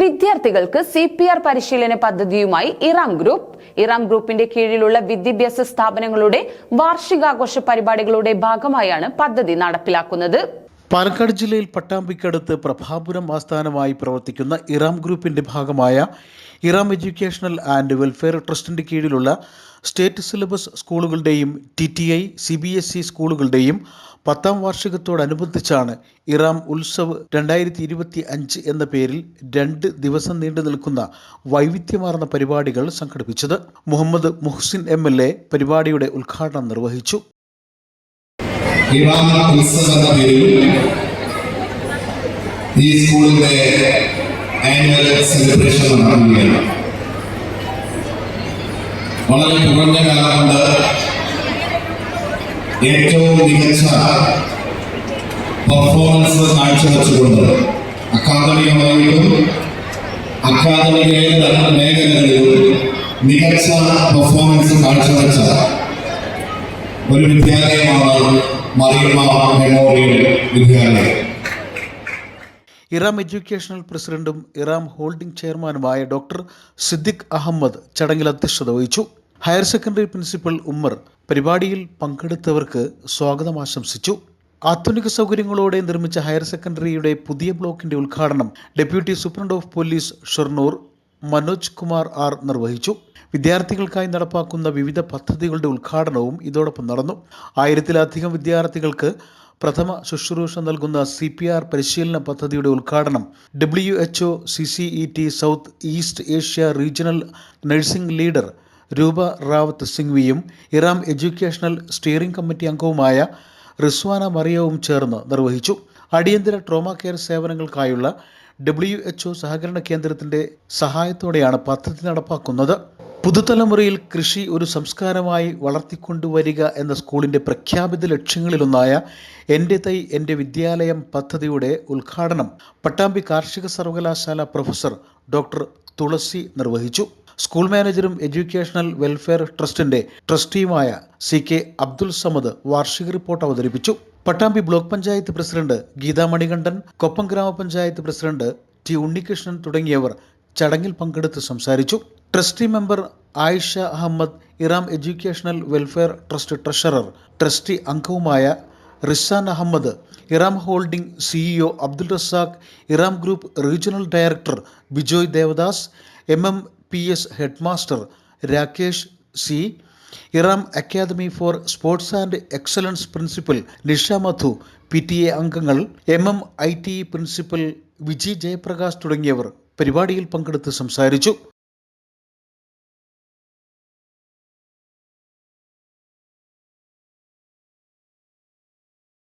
വിദ്യാർത്ഥികൾക്ക് C P R പരിശീലന പദ്ധതിയുമായി ഇറാം ഗ്രൂപ്പ് ഇറാം ഗ്രൂപ്പിന്റെ കീഴിലുള്ള വിദ്യാഭ്യാസ സ്ഥാപനങ്ങളുടെ വാർഷികാഘോഷ പരിപാടികളുടെ ഭാഗമായാണ് പദ്ധതി നടപ്പിലാക്കുന്നത്. പാലക്കാട് ജില്ലയിൽ പട്ടാമ്പിക്കടുത്ത് പ്രഭാപുരം ആസ്ഥാനമായി പ്രവർത്തിക്കുന്ന ഇറാം ഗ്രൂപ്പിന്റെ ഭാഗമായ ഇറാം എഡ്യൂക്കേഷണൽ ആൻഡ് വെൽഫെയർ ട്രസ്റ്റിന്റെ കീഴിലുള്ള state syllabus സ്കൂളുകളുടെയും T T I C B S E സ്കൂളുകളുടെയും പത്താം വാർഷികത്തോടനുബന്ധിച്ചാണ് ഇറാം ഉത്സവ് രണ്ടായിരത്തി ഇരുപത്തി അഞ്ച് എന്ന പേരിൽ രണ്ട് ദിവസം നീണ്ടു നിൽക്കുന്ന വൈവിധ്യമാർന്ന പരിപാടികൾ സംഘടിപ്പിച്ചത്. Muhammad Muhsin M L A പരിപാടിയുടെ ഉദ്ഘാടനം നിർവഹിച്ചു. ഇറാൻ ഉത്സവം എന്ന പേരിൽ ഈ സ്കൂളിന്റെ ആനുവൽ സെലിബ്രേഷൻ നടക്കുകയാണ്. വളരെ കുറഞ്ഞ കാലം ഏറ്റവും മികച്ച പെർഫോമൻസ് കാഴ്ചവെച്ചുകൊണ്ട് അക്കാദമികമായിട്ടും അക്കാദമിക മേഖലകളിലും മികച്ച പെർഫോമൻസ് കാഴ്ചവെച്ച ഒരു വിദ്യാലയമാണ് മെമ്മോറിയൽ ഇറാം എഡ്യൂക്കേഷണൽ പ്രസിഡന്റും ഇറാം ഹോൾഡിംഗ് ചെയർമാനുമായ ഡോക്ടർ സിദ്ദിഖ് അഹമ്മദ് ചടങ്ങിൽ അധ്യക്ഷത വഹിച്ചു. ഹയർ സെക്കൻഡറി പ്രിൻസിപ്പൽ ഉമ്മർ പരിപാടിയിൽ പങ്കെടുത്തവർക്ക് സ്വാഗതം ആശംസിച്ചു. ആധുനിക സൗകര്യങ്ങളോടെ നിർമ്മിച്ച ഹയർ സെക്കൻഡറിയുടെ പുതിയ ബ്ലോക്കിന്റെ ഉദ്ഘാടനം deputy superintendent of police Shoranur Manoj Kumar R നിർവഹിച്ചു. വിദ്യാർത്ഥികൾക്കായി നടപ്പാക്കുന്ന വിവിധ പദ്ധതികളുടെ ഉദ്ഘാടനവും ഇതോടൊപ്പം നടന്നു. ആയിരത്തിലധികം വിദ്യാർത്ഥികൾക്ക് പ്രഥമ ശുശ്രൂഷ നൽകുന്ന സി പി ആർ പരിശീലന പദ്ധതിയുടെ ഉദ്ഘാടനം W H O C C E T South East Asia regional nursing leader Roopa Rawat സിംഗ്വിയും Eram educational steering committee അംഗവുമായ റിസ്വാന മറിയവും ചേർന്ന് നിർവഹിച്ചു. അടിയന്തര ട്രോമ കെയർ സേവനങ്ങൾക്കായുള്ള ഡബ്ല്യു എച്ച് ഒ സഹകരണ കേന്ദ്രത്തിന്റെ സഹായത്തോടെയാണ് പദ്ധതി നടപ്പാക്കുന്നത്. പുതുതലമുറയിൽ കൃഷി ഒരു സംസ്കാരമായി വളർത്തിക്കൊണ്ടുവരിക എന്ന സ്കൂളിന്റെ പ്രഖ്യാപിത ലക്ഷ്യങ്ങളിലൊന്നായ എന്റെ തൈ എന്റെ വിദ്യാലയം പദ്ധതിയുടെ ഉദ്ഘാടനം പട്ടാമ്പി കാർഷിക സർവകലാശാല പ്രൊഫസർ ഡോക്ടർ തുളസി നിർവഹിച്ചു. സ്കൂൾ മാനേജറും എഡ്യൂക്കേഷണൽ വെൽഫെയർ ട്രസ്റ്റിന്റെ ട്രസ്റ്റിയുമായ സി കെ അബ്ദുൽ സമദ് വാർഷിക റിപ്പോർട്ട് അവതരിപ്പിച്ചു. പട്ടാമ്പി ബ്ലോക്ക് പഞ്ചായത്ത് പ്രസിഡന്റ് ഗീതാ മണികണ്ഠൻ കൊപ്പം ഗ്രാമപഞ്ചായത്ത് പ്രസിഡന്റ് ടി ഉണ്ണികൃഷ്ണൻ തുടങ്ങിയവർ ചടങ്ങിൽ പങ്കെടുത്ത് സംസാരിച്ചു. Trustee member Ayisha Ahmed Iram educational welfare trust treasurer trustee അംഗവുമായ Rizan Ahmed Iram holding CEO Abdul Razak Iram group regional director Bijoy Devadas M M P S headmaster Rakesh C Iram academy for sports and excellence principal Nisha Madhu P T A അംഗങ്ങൾ M M I T principal Viji Jayaprakash തുടങ്ങിയവർ പരിപാടിയിൽ പങ്കെടുത്ത് സംസാരിച്ചു.